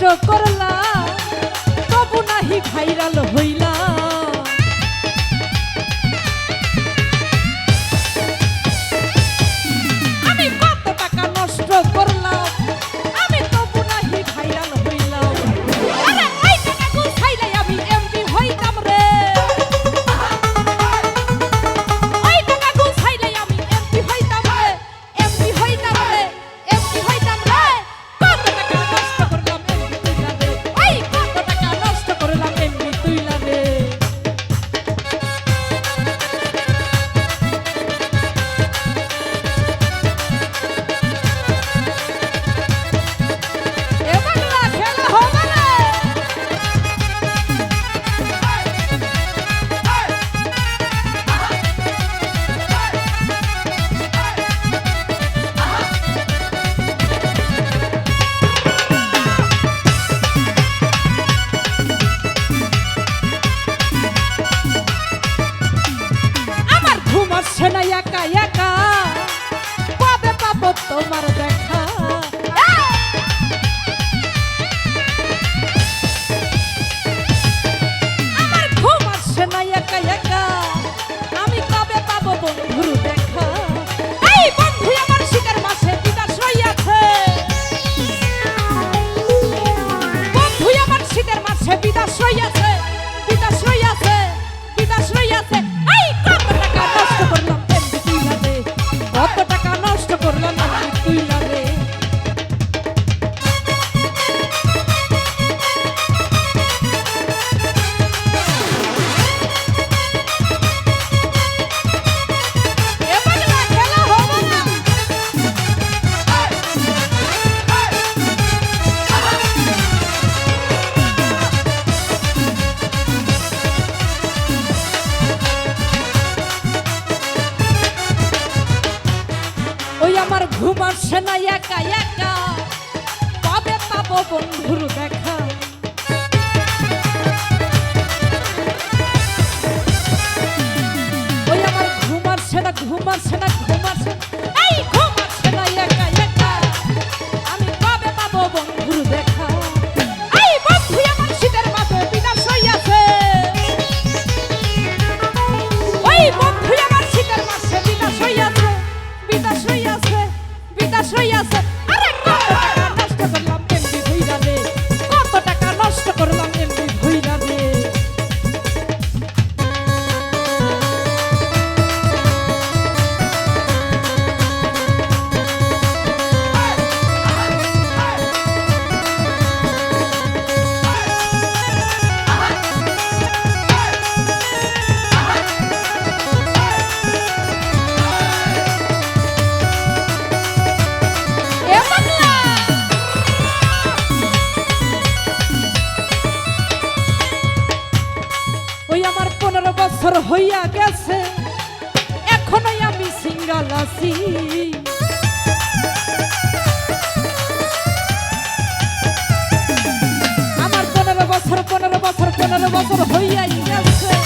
কষ্ট করলা তবু নাহি ভাইরাল হইল। দেখা বর্ষে না একা একা। কবে পাবো বন্ধুর দেখা? ওই আমার ঘুমার সেনা ঘুমার সেনা লাশ হইয়াছে হইয়া গেছে, এখনই আমি সিঙ্গাল আছি। আমার পনেরো বছর পনেরো বছর পনেরো বছর হইয়াই গেছে।